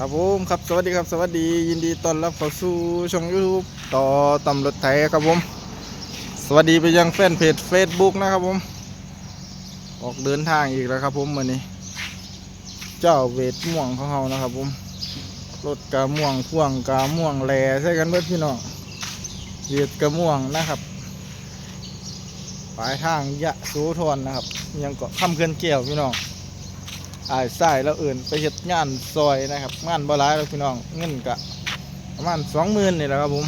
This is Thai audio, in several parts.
ครับผมครับสวัสดีครับสวัสดียินดีต้อนรับเข้าสู่ช่อง YouTube ต่อตำรวจไทยครับผม สวัสดีไปยังแฟนเพจ Facebook นะครับผม ออกเดินทางอีกแล้วครับผมวันนี้ เจ้าเวทม่วงของเรานะครับผมรถกาม่วงพ่วงกาม่วงแหล่ใช่กันเบิดพี่น้องเวทกาม่วงนะครับปลายทางยะโสธรนะครับ ยังเกาะคำเขื่อนแก้วพี่น้อง อายสายแล้วอื่นไปเฮ็ดงานซอยนะครับ งานบ่หลายแล้วพี่น้องเงินกะประมาณสองหมื่นนี่แหละครับผม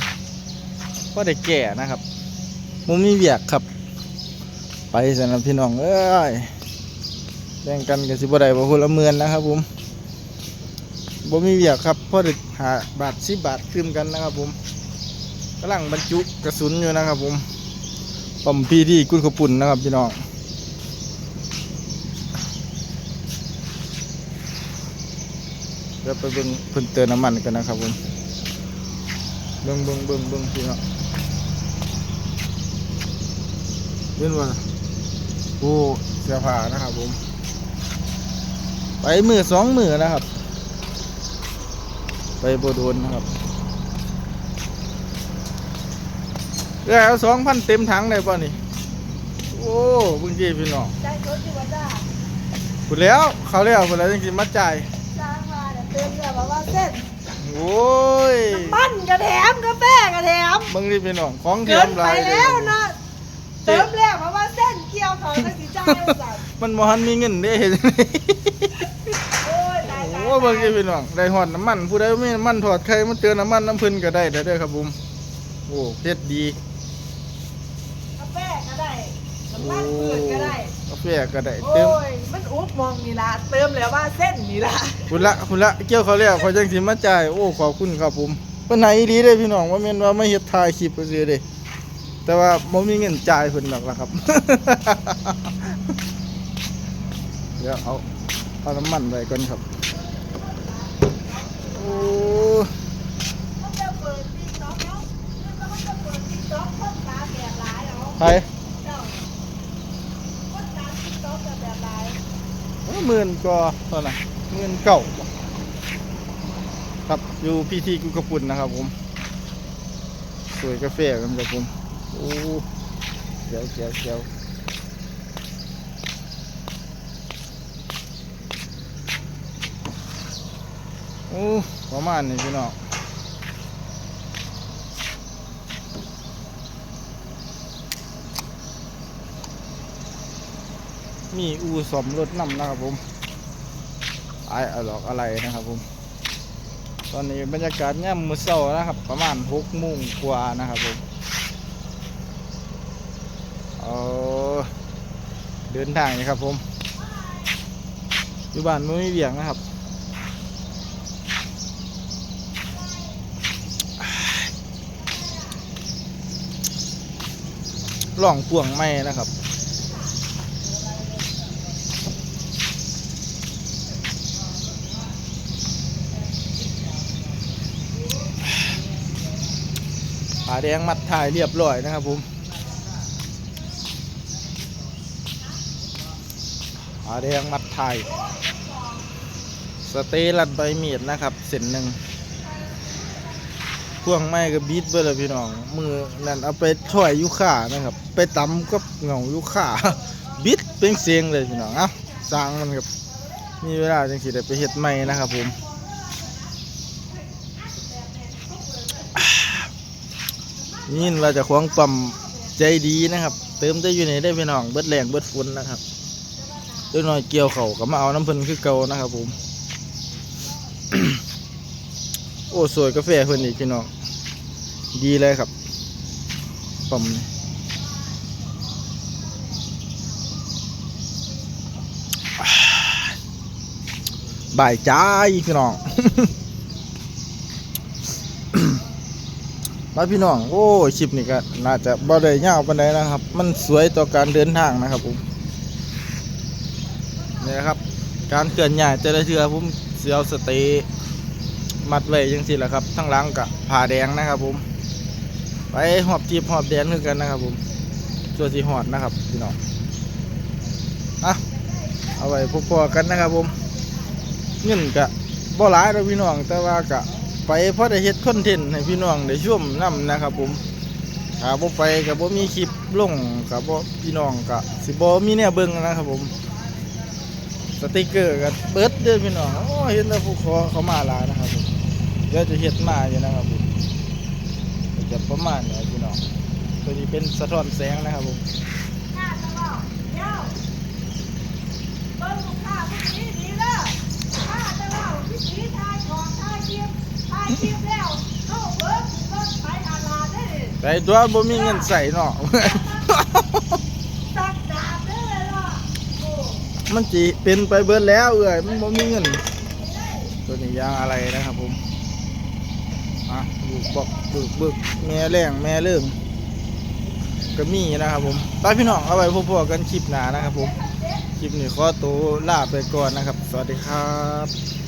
ก็ได้แก่นะครับมุมีเวียกครับ ไปสำหรับพี่น้องเอ้ยแบ่งกันกับสิบ่ได้บ่คนละหมื่นนะครับผมบ่มีเวียกครับพอได้หาบาทสิบาทคืมกันนะครับผมกำลังบรรจุกระสุนอยู่นะครับผมปั๊มพีที่กุนขปุ่นนะครับพี่น้อง เดี๋ยวไปเบิ่งเพิ่นเติมน้ำมันกันนะครับผมเบิ่งเบิ่งเบิ่งเบิ่งพี่น้องเห็นว่าโอ้เสื้อผ้านะครับผม ไปมือสองมือนะครับ ไปโบโดนนะครับแล้วสองพันเต็มถังเลยป่ะนี่ โอ้เบิ่งจีพี่น้องใจเขาจิวันจ้าพูดแล้ว เขาแล้วพูดแล้วจริงๆมาจ่ายจ้ บอกว่าเส้นโอ้ยมันกระแถมกาแฟกระแถมเบิ่งดิพี่น้องของเทีเกิยนมไปลายเด้แล้วนะเติมแล้วเพราะว่าเส้นเกี่ยวเขาตั้งสีจ้าแล้วสั่นมันบ่ทันมีเงินเด้เห็นโอ้ยตายตายโอ้เบิ่งดิพี่น้องได้ฮอดน้ำมัน ผู้ใดมีน้ำมันถอดไข่มาเตือนน้ำมันน้ำเพิ่นก็ได้เด้อเด้อครับผมโอ้เฮ็ดดีกาแฟก็ได้น้ำมันพืชก็ได้กาแฟก็ได้โอ้เติม ยมัน อุบมองนี่ละเติมแล้วว่าเส้นนี่ละคุณละคุณละเกี่ยวเขาแล้วเขาจังสิมาจ่ายโอ้ขอบคุณครับผมเพิ่นให้ดีเด้อพี่น้องว่าแม่นว่ามาเฮ็ดถ่ายคลิปซื่อๆเด้แต่ว่าบ่มีเงินจ่ายเพิ่นหรอกล่ะครับ เดี๋ยวเอาเอาน้ำมันไว้ก่อนครับโอ้มันจ หมื่นก็เท่าไหร่หมื่นเก่าครับอยู่พีทีกุกระปุ่นนะครับผม สวยกาแฟกันครับผมโอ้เจียวเจียวเจียวโอ้ประมาณนี้พี่น้อง มีอูสมรถนำนะครับผมไออะหลอกอะไรนะครับผม ตอนนี้บรรยากาศย่ำมือเศร้านะครับ ประมาณหกโมงกว่านะครับผมเอาเดินทางนี่ครับผม อยู่บ้านไม่มีเบียงนะครับล่องป่วงไม้นะครับาแดงมัดถ่ายเรียบร้อยนะครับผมผาแดงมัดถ่ายสเตย์ลัดใบเมีดนะครับเส้นหนึ่งพ่วงไม้กับบีทเบอร์เลยพี่น้อง มือนั่นเอาไปช่อยยุค่านะครับ ไปตำกับเหงายุค่าบิดเป็นเสียงเลยพี่น้องอ้าสร้างมันกับมีเวลาจังสิได้ไปเฮ็ดใหม่นะครับผม นี่เราจะควงปั๊มใจดีนะครับ เติมได้อยู่ในได้พี่น้องเบิดแรงเบิดฝนนะครับเล็กน้อยเกี่ยวเขาก็มาเอาน้ำพิ่นคือเก่านะครับผม โอ้สวยกาแฟเพิ่นอีกพี่น้องดีเลยครับปั๊มบ่ายจ้าพี่น้อง มาพี่น้อง โอ้ยคลิปนี้ก็น่าจะบ่ได้ยาวปานใดนะครับ มันสวยต่อการเดินทางนะครับผมนี่นะครับ การเคลื่อนย้ายแต่ละเทือผมเสียวสเตย์มัดไว้จังซี่แหละครับ ทั้งหลังกับผ่าแดงนะครับผม ไปหอบจีบหอบแดงคือกันนะครับ ผมส่วสีหอดนะครับพี่น้องอะเอาไว้พบๆกันนะครับผมเงินกะบบ่หลายดอกพี่น้องแต่ว่าก็ ไปเพราะได้เฮ็ดคอนเทนต์ให้พี่น้องได้ชมนํนะครับ ผมถ้าบ่ไปก็บ่มีคลิปลงก็บ่พี่น้องก็สิบ่มีแนวเบิ่งนะครับ ผม สติกเกอร์ก็เบิดเด้อพี่น้องโอ้เห็นแล้วผู้ขอเขามาหลายนะครับผมเดี๋ยวจะเฮ็ดมาอยู่นะครับผมจะประมาณนี้พี่น้องตัวนี้เป็นสะท้อนแสงนะครับผม หน้าตะบอกเดี๋ยวเบิ้งลูกค้าผู้นี้ดีเด้อข้าตะบอกพี่สีทายของทายเกียบทายเกียบแล้วเข้าเบิ้งเบิ้งไปอาลา ได้ดิแต่ตัวบ่มีเงินใส่เนาะ ตักดาบได้เลยเนาะโอ้มันจีเป็นไปเบิดแล้วเอ้ยมันบ่มีเงิน ตัวนี้ยางอะไรนะครับผมอะบุกบอกบึกบึกแม่แรงแม่เริ่มก็มีนะครับผมไปพี่น้องเอาไว้พบๆกันคลิปหน้านะครับผม คลิปนี้ขอตัวลาไปก่อนนะครับ สวัสดีครับ